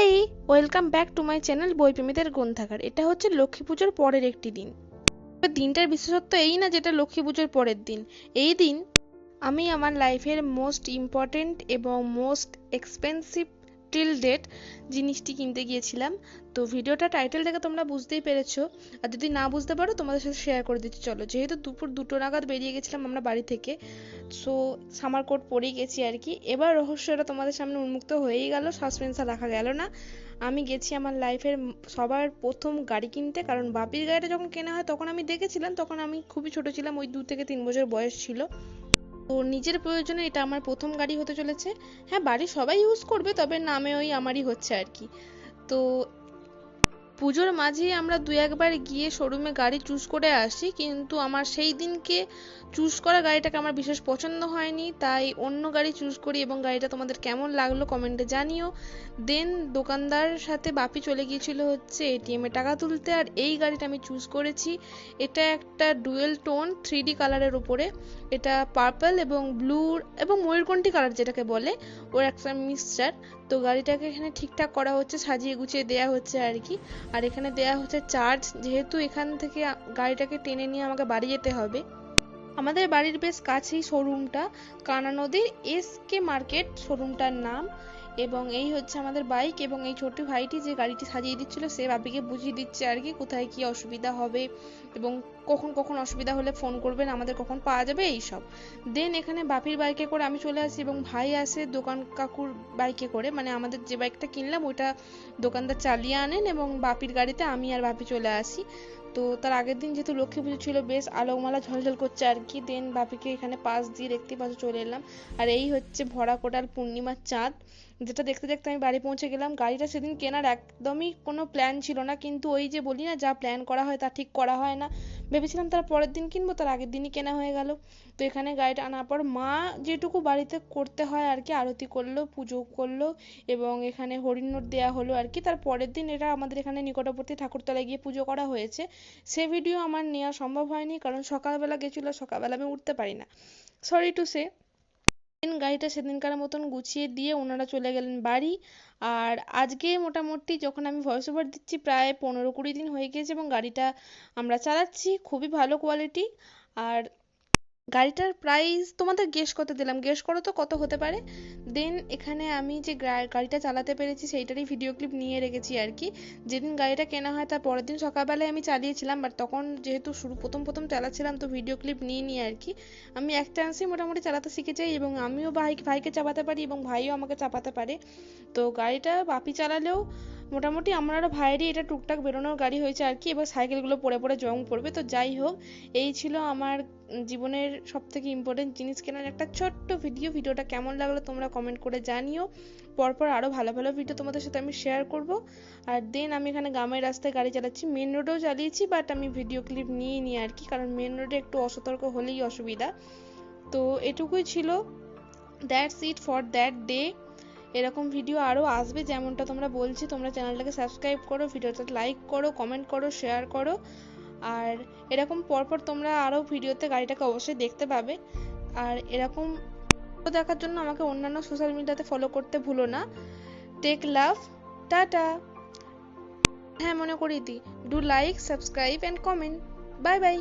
Hi welcome back to my channel বইপ্রেমীদের গ্রন্থাগার এটা হচ্ছে লক্ষ্মী পুজোর পরের একটি দিন। দিনটার বিশেষত্ব এই না যেটা লক্ষ্মী পুজোর পরের দিন। এই দিন আমি আমার লাইফের মোস্ট ইম্পর্টেন্ট এবং মোস্ট এক্সপেন্সিভ টিল ডেট জিনিসটি কিনতে গিয়েছিলাম। তো ভিডিওটা টাইটেল দেখে তোমরা বুঝতেই পেরেছ। আর যদি না বুঝতে পারো, তোমাদের সাথে শেয়ার করে দিচ্ছি। চলো, যেহেতু দুপুর দুটো নাগাদ বেরিয়ে গেছিলাম আমরা বাড়ি থেকে সো সামার কোট পরেই গেছি আর কি। এবার রহস্যটা তোমাদের সামনে উন্মুক্ত হয়েই গেল সাসপেন্স রাখা গেল না। আমি গেছি আমার লাইফের সবার প্রথম গাড়ি কিনতে, কারণ বাপির গাড়িটা যখন কেনা হয়, তখন আমি দেখেছিলাম, তখন আমি খুবই ছোট ছিলাম, ওই দু থেকে তিন বছর বয়স ছিল। তো নিজের প্রয়োজনে এটা আমার প্রথম গাড়ি হতে চলেছে। হ্যাঁ বাড়ির সবাই ইউজ করবে, তবে নামে ওই আমারই হচ্ছে আর কি। তো পুজোর মাঝেই আমরা দু একবার গিয়ে শোরুমে গাড়ি চুজ করে আসি, কিন্তু আমার সেই দিনকে চুজ করা গাড়িটাকে আমার বিশেষ পছন্দ হয়নি। তাই অন্য গাড়ি চুজ করি এবং গাড়িটা তোমাদের কেমন লাগল কমেন্টে জানিও। দেন দোকানদার সাথে বাপি চলে গিয়েছিল হচ্ছে এটিএম টাকা তুলতে আর এই গাড়িটা আমি চুজ করেছি। এটা একটা ডুয়েল টোন থ্রি কালারের উপরে। এটা পার্পল এবং ব্লু এবং ময়ূরকণ্ঠী কালার যেটাকে বলে, ওর একটা মিক্সচার তো গাড়িটাকে এখানে ঠিকঠাক করা হচ্ছে, সাজিয়ে গুছিয়ে দেয়া হচ্ছে আর কি। আর এখানে দেয়া হচ্ছে চার্জ যেহেতু এখান থেকে গাড়িটাকে টেনে নিয়ে আমাকে বাড়ি যেতে হবে। আমাদের বাড়ির বেশ কাছেই শোরুমটা কানা নদীর এস কে মার্কেট শোরুমটার নাম। এবং এই হচ্ছে আমাদের বাইক এবং এই ছোট ভাইটি যে গাড়িটি সাজিয়ে দিচ্ছিল, সে বাপিকে বুঝিয়ে দিচ্ছে আর কি কোথায় কি অসুবিধা হবে এবং কখন কখন অসুবিধা হলে ফোন করবেন, আমাদের কখন পাওয়া যাবে এই সব। দেন এখানে বাপির বাইকে করে আমি চলে আসি এবং ভাই আসে দোকান কাকুর বাইকে করে মানে আমাদের যে বাইকটা কিনলাম ওইটা দোকানদার চালিয়ে আনেন এবং বাপির গাড়িতে আমি আর বাপি চলে আসি। তো তার আগের দিন যেহেতু লক্ষ্মী পুজো ছিল, বেশ আলোকমালা ঝলঝল করছে আর কি। দেন বাপিকে এখানে পাশ দিয়ে দেখতে পাশে চলে এলাম। আর এই হচ্ছে ভরা কোটাল পূর্ণিমার চাঁদ। যেটা দেখতে দেখতে আমি বাড়ি পৌঁছে গেলাম। গাড়িটা সেদিন কেনার একদমই কোনো প্ল্যান ছিল না। কিন্তু ওই যে বলি না, যা প্ল্যান করা হয় তা ঠিক করা হয় না। ভেবেছিলাম তার পরের দিন কিনবো, তার আগের দিনই কেনা হয়ে গেল। তো এখানে গাড়িটা আনার পর মা যেটুকু বাড়িতে করতে হয় আর কি, আরতি করল, পুজো করল এবং এখানে হরিণোট দেওয়া হলো আর কি। তার পরের দিন এটা আমাদের এখানে নিকটবর্তী ঠাকুরতলায় গিয়ে পুজো করা হয়েছে। সে ভিডিও আমার নেওয়া সম্ভব হয়নি, কারণ সকালবেলা গেছিল, সকালবেলা আমি উঠতে পারি না। সরি টু সে দিন গাড়িটা সেদিনকার মতন গুছিয়ে দিয়ে ওনারা চলে গেলেন বাড়ি। আর আজকে মোটামুটি যখন আমি ভয়েস ওভার দিচ্ছি প্রায় পনেরো কুড়ি দিন হয়ে গিয়েছে এবং গাড়িটা আমরা চালাচ্ছি, খুবই ভালো কোয়ালিটি আর গাড়িটার প্রাইস তোমাদের গেস করতে দিলাম। গেস করো তো কত হতে পারে? দেন এখানে আমি যে গাড়িটা চালাতে পেরেছি সেইটারই ভিডিও ক্লিপ নিয়ে রেখেছি আর কি। যেদিন গাড়িটা কেনা হয় তার পরের দিন সকালবেলায় আমি চালিয়েছিলাম বাট তখন যেহেতু শুরু, প্রথম প্রথম চালাচ্ছিলাম তো ভিডিও ক্লিপ নিয়ে নিয়ে আর কি। আমি এক চান্সেই মোটামুটি চালাতে শিখে যাই এবং আমিও ভাই ভাইকে চাপাতে পারি এবং ভাইও আমাকে চাপাতে পারে। তো গাড়িটা বাপি চালালেও মোটামুটি আমার ভাইয়েরই এটা টুকটাক বেরোনোর গাড়ি হয়েছে আর কি, এবার সাইকেলগুলো পড়ে পড়ে জং পড়বে। তো যাই হোক, এই ছিল আমার জীবনের সব থেকে ইম্পর্টেন্ট জিনিস কেনার একটা ছোট্ট ভিডিও ভিডিওটা কেমন লাগল তোমরা কমেন্ট করে জানিও। পরপর আরও ভালো ভালো ভিডিও তোমাদের সাথে আমি শেয়ার করব। আর দেন আমি এখানে গ্রামের রাস্তায় গাড়ি চালাচ্ছি। মেন রোডেও চালিয়েছি বাট আমি ভিডিও ক্লিপ নিয়ে নিই আর কি, কারণ মেন রোডে একটু অসতর্ক হলেই অসুবিধা। তো এটুকুই ছিল। That's it for that day এরকম ভিডিও আরও আসবে যেমনটা তোমরা বলছি, তোমরা চ্যানেলটাকে সাবস্ক্রাইব করো ভিডিওটা লাইক করো কমেন্ট করো শেয়ার করো। আর এরকম পরপর তোমরা আরও ভিডিওতে গাড়িটাকে অবশ্যই দেখতে পাবে। আর এরকম দেখার জন্য আমাকে অন্যান্য সোশ্যাল মিডিয়াতে ফলো করতে ভুলো না। টেক লাভ টাটা। হ্যাঁ মনে করিয়ে দিই। Do like subscribe and comment bye bye